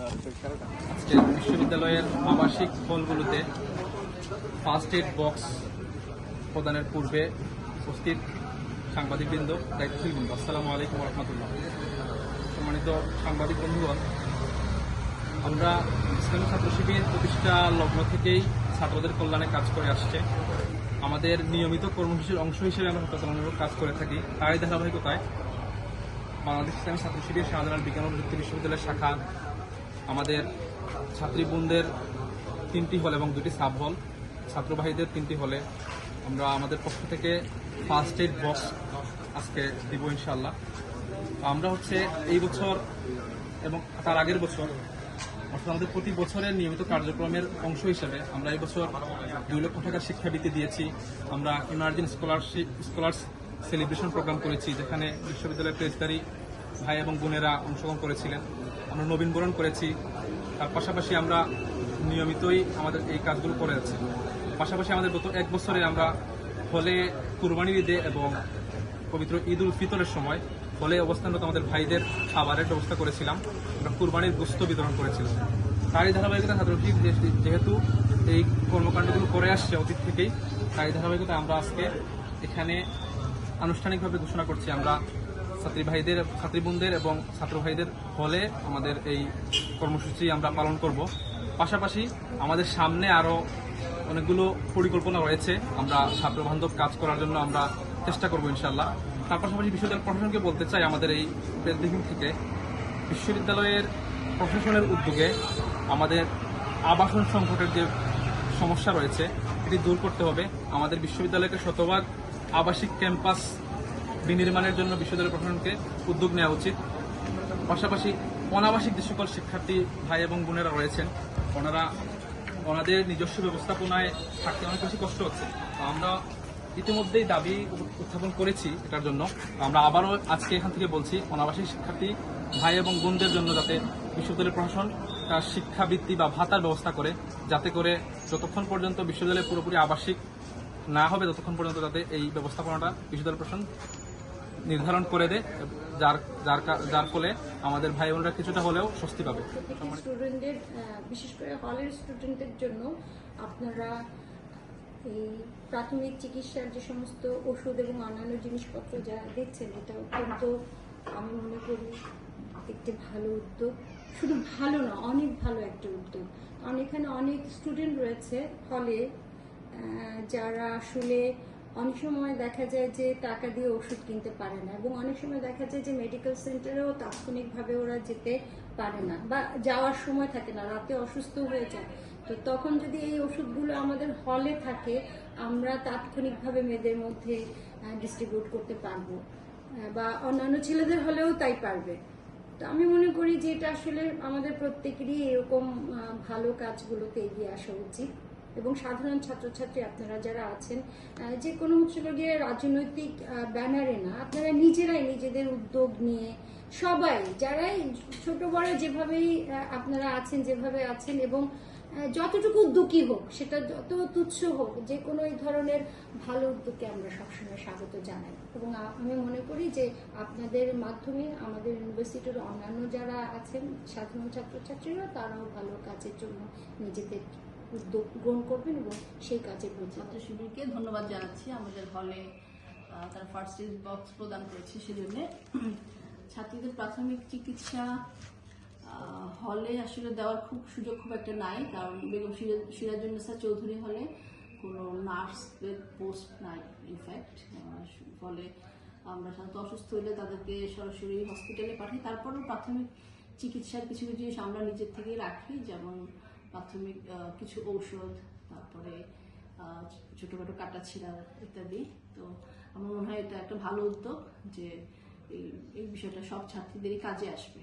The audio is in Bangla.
আজকে বিশ্ববিদ্যালয়ের আবাসিক হলগুলোতে ফার্স্ট এড বক্স প্রদানের পূর্বে উপস্থিত সাংবাদিকবৃন্দ, দায়িত্বশীলবৃন্দ, আসসালামু আলাইকুম রহমতুল্লাহ সম্মানিত সাংবাদিক বন্ধুগণ, আমরা ইসলামী ছাত্র শিবির প্রতিষ্ঠা লগ্ন থেকেই ছাত্রদের কল্যাণে কাজ করে আসছে। আমাদের নিয়মিত কর্মসূচির অংশ হিসেবে আমরা সচেতনমূলক কাজ করে থাকি। তারই ধারাবাহিকতায় বাংলাদেশ ইসলামী ছাত্র শিবির শাহজালাল বিজ্ঞান ও প্রযুক্তি বিশ্ববিদ্যালয়ের শাখা আমাদের ছাত্রী বোনদের তিনটি হল এবং দুটি সাব হল। ছাত্রবাহীদের তিনটি হলে আমরা আমাদের পক্ষ থেকে ফার্স্ট এড বক্স আজকে দিব ইনশাল্লাহ আমরা হচ্ছে এই বছর এবং তার আগের বছর, অর্থাৎ আমাদের প্রতি বছরের নিয়মিত কার্যক্রমের অংশ হিসেবে আমরা এই বছর দুই লক্ষ টাকার শিক্ষাবৃত্তি দিয়েছি। আমরা emerging scholarship scholars celebration programme করেছি, যেখানে বিশ্ববিদ্যালয়ের প্রেসদারি ভাই এবং বোনেরা অংশগ্রহণ করেছিলেন। আমরা নবীনবরণ করেছি। তার পাশাপাশি আমরা নিয়মিতই আমাদের এই কাজগুলো করে যাচ্ছি। পাশাপাশি আমাদের গত এক বছরে আমরা হলে কুরবানির ঈদে এবং পবিত্র ঈদ উল ফিতরের সময় হলে অবস্থানরত আমাদের ভাইদের খাবারের ব্যবস্থা করেছিলাম। আমরা কুরবানির গোস্ত বিতরণ করেছিলাম। তারই ধারাবাহিকতা ছাত্রশিক যেহেতু এই কর্মকাণ্ডগুলো করে আসছে অতীত থেকেই, তারই ধারাবাহিকতা আমরা আজকে এখানে আনুষ্ঠানিকভাবে ঘোষণা করছি। আমরা ছাত্রী ভাইদের ছাত্রী বোনদের এবং ছাত্র ভাইদের হলে আমাদের এই কর্মসূচি আমরা পালন করব। পাশাপাশি আমাদের সামনে আরও অনেকগুলো পরিকল্পনা রয়েছে। আমরা ছাত্র বান্ধব কাজ করার জন্য আমরা চেষ্টা করব ইনশাল্লাহ তার পাশাপাশি বিশ্ববিদ্যালয় প্রশাসনকে বলতে চাই আমাদের এই প্রেস থেকে, বিশ্ববিদ্যালয়ের প্রশাসনের উদ্যোগে আমাদের আবাসন সংকটের যে সমস্যা রয়েছে, এটি দূর করতে হবে। আমাদের বিশ্ববিদ্যালয়কে শতভাগ আবাসিক ক্যাম্পাস বিনির্মাণের জন্য বিশ্ববিদ্যালয় প্রশাসনকে উদ্যোগ নেওয়া উচিত। পাশাপাশি অনাবাসিক যে সকল শিক্ষার্থী ভাই এবং বোনেরা রয়েছেন, ওনারা, ওনাদের নিজস্ব ব্যবস্থাপনায় থাকতে অনেক বেশি কষ্ট হচ্ছে। আমরা ইতিমধ্যেই দাবি উত্থাপন করেছি এটার জন্য। আমরা আবারও আজকে এখান থেকে বলছি, অনাবাসিক শিক্ষার্থী ভাই এবং বোনদের জন্য যাতে বিশ্ববিদ্যালয় প্রশাসন তার শিক্ষাবৃত্তি বা ভাতার ব্যবস্থা করে, যাতে করে যতক্ষণ পর্যন্ত বিশ্ববিদ্যালয় পুরোপুরি আবাসিক না হবে, ততক্ষণ পর্যন্ত যাতে এই ব্যবস্থাপনাটা বিশ্ববিদ্যালয় প্রশাসন নির্ধারণ করে দেয় যার যার যার ফলে আমাদের ভাই বোনরা কিছুটা হলেও স্বস্তি পাবে। স্টুডেন্টদের বিশেষ করে হলের স্টুডেন্টদের জন্য আপনারা এই প্রাথমিক চিকিৎসার যে সমস্ত ওষুধ এবং অন্যান্য জিনিসপত্র যা দিচ্ছেন, এটা অত্যন্ত আমি মনে করি একটি ভালো উদ্যোগ। শুধু ভালো না, অনেক ভালো একটা উদ্যোগ। কারণ এখানে অনেক স্টুডেন্ট রয়েছে, ফলে যারা আসলে অনেক সময় দেখা যায় যে টাকা দিয়ে ওষুধ কিনতে পারে না এবং অনেক সময় দেখা যায় যে মেডিকেল সেন্টারেও তাৎক্ষণিকভাবে ওরা যেতে পারে না বা যাওয়ার সময় থাকে না, রাতে অসুস্থ হয়ে যায়। তো তখন যদি এই ওষুধগুলো আমাদের হলে থাকে, আমরা তাৎক্ষণিকভাবে মেয়েদের মধ্যে ডিস্ট্রিবিউট করতে পারব। বা অন্যান্য ছেলেদের হলেও তাই পারবে। তো আমি মনে করি যে এটা আসলে আমাদের প্রত্যেকেরই এরকম ভালো কাজগুলোতে এগিয়ে আসা উচিত। এবং সাধারণ ছাত্রছাত্রী আপনারা যারা আছেন যে কোনো হচ্ছে গিয়ে রাজনৈতিক ব্যানারে না, আপনারা নিজেরাই নিজেদের উদ্যোগ নিয়ে সবাই, যারাই ছোট বড় যেভাবেই আপনারা আছেন, যেভাবে আছেন এবং যতটুকু উদ্যোগী হোক, সেটা যত তুচ্ছ হোক, যে কোনো এই ধরনের ভালো উদ্যোগকে আমরা সবসময় স্বাগত জানাই। এবং আমি মনে করি যে আপনাদের মাধ্যমে আমাদের ইউনিভার্সিটির অন্যান্য যারা আছেন, সাধারণ ছাত্রছাত্রীরা তারাও ভালো কাজের জন্য নিজেদের উদ্যোগ গ্রহণ করবেন এবং সেই কাজে ছাত্র শিবিরকে ধন্যবাদ জানাচ্ছি। আমাদের হলে তার ফার্স্ট এড বক্স প্রদান করেছে সেজন্য। ছাত্রীদের প্রাথমিক চিকিৎসা হলে আসলে দেওয়ার খুব সুযোগ খুব একটা নাই, কারণ বেগম সিরাজ- সিরাজুন্নেসা চৌধুরী হলে কোনো নার্সদের পোস্ট নাই ইনফ্যাক্ট ফলে আমরা সাধারণত অসুস্থ হলে তাদেরকে সরাসরি হসপিটালে পাঠাই। তারপরেও প্রাথমিক চিকিৎসার কিছু কিছু জিনিস আমরা নিজের থেকেই রাখি, যেমন প্রাথমিক কিছু ঔষধ, তারপরে ছোটোখাটো কাটা ছিঁড়া ইত্যাদি। তো আমার মনে হয় এটা একটা ভালো উদ্যোগ যে এই বিষয়টা সব ছাত্রীদেরই কাজে আসবে।